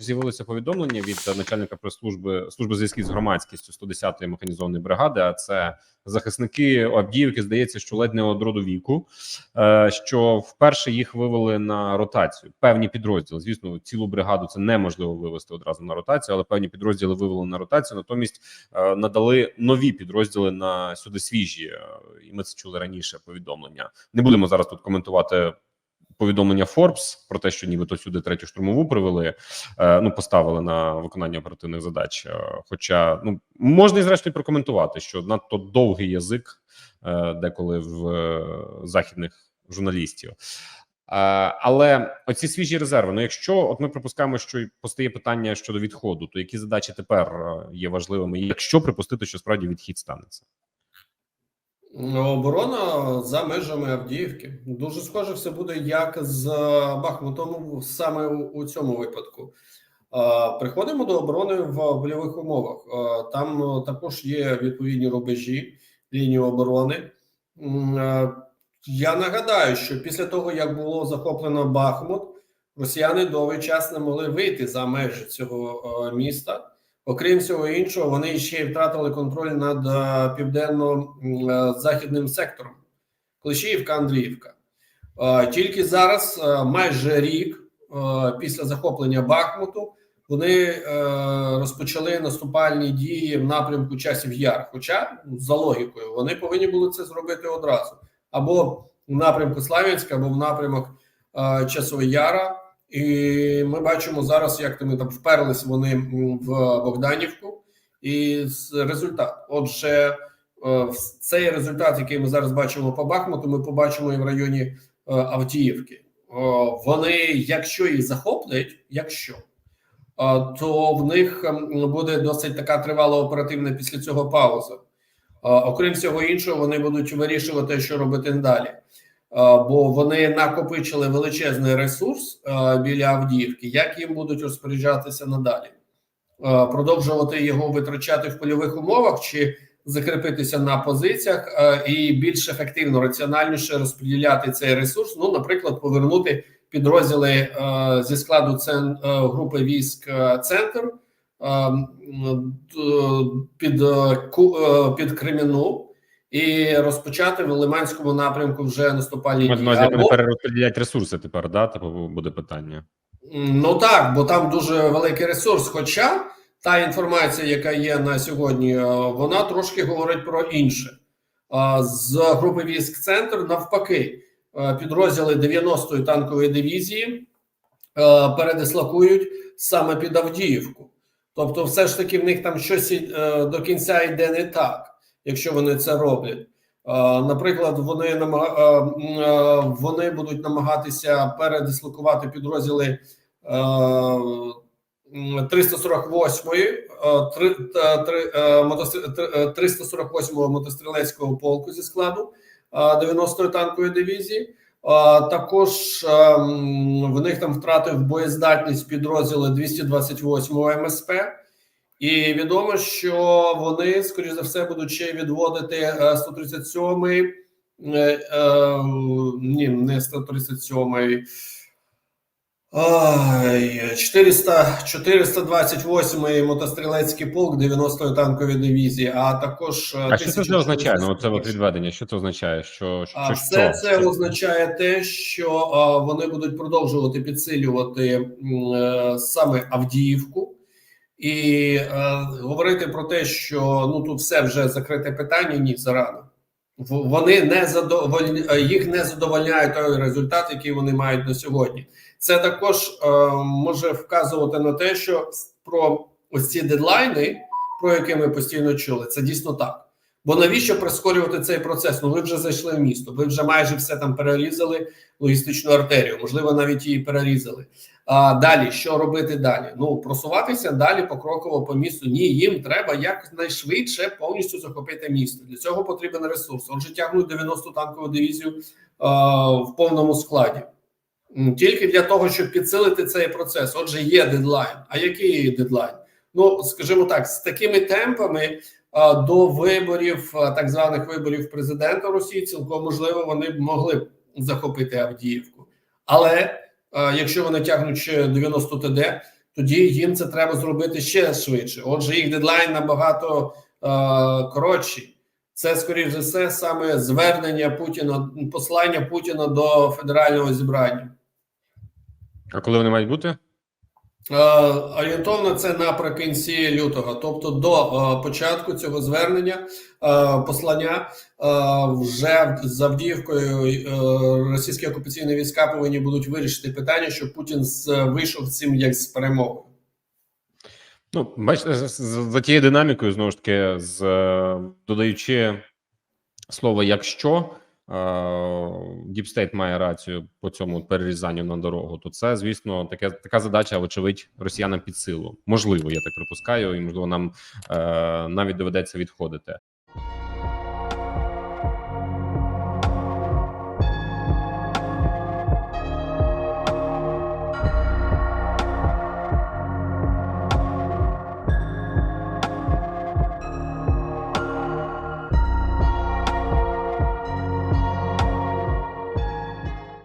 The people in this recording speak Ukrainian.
З'явилося повідомлення від начальника прес-служби служби зв'язків з громадськістю 110-ї механізованої бригади. А це захисники Авдіївки. Здається, що ледь не од віку, е, що вперше їх вивели на ротацію. Певні підрозділи. Звісно, цілу бригаду це неможливо вивести одразу на ротацію, але певні підрозділи вивели на ротацію. Натомість е, надали нові підрозділи на сюди свіжі, е, і ми це чули раніше. Повідомлення не будемо зараз тут коментувати повідомлення Forbes про те, що нібито сюди третю штурмову привели, е, ну поставили на виконання оперативних задач. Е, Хоча ну можна і зрештою прокоментувати, що надто довгий язик е, деколи в західних журналістів. Але оці свіжі резерви. Ну, якщо от ми припускаємо, що постає питання щодо відходу, то які задачі тепер є важливими? Якщо припустити, що справді відхід станеться, Оборона за межами Авдіївки. Дуже схоже, все буде як з Бахмутом саме у, цьому випадку. Приходимо до оборони в бойових умовах. Там е, також є відповідні рубежі лінії оборони. Е, Я нагадаю, що після того, як було захоплено Бахмут, росіяни довгий час не могли вийти за межі цього е, міста. Окрім всього іншого, вони ще й втратили контроль над е, південно-західним сектором Клещіївка, Андріївка. Е, Тільки зараз, е, майже рік е, після захоплення Бахмуту, вони е, розпочали наступальні дії в напрямку часів Яр. Хоча ну, за логікою вони повинні були це зробити одразу або в напрямку Славянська, або в напрямок е, Яра. І ми бачимо зараз, як ми там вперлись вони в Богданівку, і результат. Отже, е, цей результат, який ми зараз бачимо по Бахмуту, ми побачимо і в районі е, Авдіївки. Вони, якщо їх захоплять, якщо е, то в них ем, буде досить така тривала оперативна після цього пауза. Окрім всього іншого, вони будуть вирішувати, що робити далі. Е, бо вони накопичили величезний ресурс е, біля Авдіївки. Як їм будуть розпоряджатися надалі? Е, Продовжувати його витрачати в польових умовах чи закріпитися на позиціях і більш ефективно, раціональніше розподіляти цей ресурс? Ну, наприклад, повернути підрозділи зі складу цен, групи військ центр е, м, д- під, під Креміну і розпочати в Лиманському напрямку вже наступальні дії. вони Або- перерозподілять ресурси тепер, да? Типу буде питання. Ну так, бо там дуже великий ресурс. Хоча та інформація, яка є на сьогодні, е, вона трошки говорить про інше. З групи військ центр навпаки, е, підрозділи 90-ї танкової дивізії е, передислокують саме під Авдіївку. Тобто, все ж таки в них там щось е, до кінця йде не так, якщо вони це роблять. Е, Наприклад, вони е, е, вони будуть намагатися передислокувати підрозділи е, 348-ї е, три- три- е, мотостр- три- е, 348-го мотострілецького полку зі складу е, 90-ї танкової дивізії. Також в них там втратив боєздатність підрозділи 228-го МСП. І відомо, що вони, скоріш за все, будуть ще відводити е, 137-й, е, е, ні, не 137-й, ай, 400, 428-й мотострілецький полк 90-ї танкової дивізії, а також е, А що це означає? Ну, це от відведення. Що це означає? Що, що, А що все що? це означає те, що а, вони будуть продовжувати підсилювати е, саме Авдіївку, і е, говорити про те, що ну тут все вже закрите питання. Ні, зарано. Вони не задоволь... е, їх не задовольняє той результат, який вони мають на сьогодні. Це також е, може вказувати на те, що про ось ці дедлайни, про які ми постійно чули, це дійсно так. Бо навіщо прискорювати цей процес? Ну ви вже зайшли в місто, ви вже майже все там перерізали логістичну артерію, можливо, навіть її перерізали. А далі що робити далі? Ну просуватися далі покроково по місту. Ні, їм треба якнайшвидше повністю захопити місто. Для цього потрібен ресурс. Отже, тягнуть 90-ту танкову дивізію а, в повному складі. Тільки для того, щоб підсилити цей процес. Отже, є дедлайн. А який дедлайн? Ну скажімо так, з такими темпами до виборів, так званих виборів президента Росії, цілком можливо, вони б могли захопити Авдіївку. Але якщо вони тягнуть ще 90 ТД, тоді їм це треба зробити ще швидше. Отже, їх дедлайн набагато коротший. Це скоріш за все саме звернення Путіна, послання Путіна до федерального зібрання. А коли вони мають бути? Е, Орієнтовно це наприкінці лютого, тобто до е, початку цього звернення е, послання е, вже з е, російські окупаційні війська повинні будуть вирішити питання, щоб Путін вийшов цим як з перемогою. Ну, бачите, за тією динамікою, знову ж таки, з е, додаючи слово якщо Діпстейт має рацію по цьому перерізанню на дорогу, то це, звісно, таке така задача, вочевидь, росіянам під силу. Можливо, я так припускаю, і можливо, нам е, навіть доведеться відходити.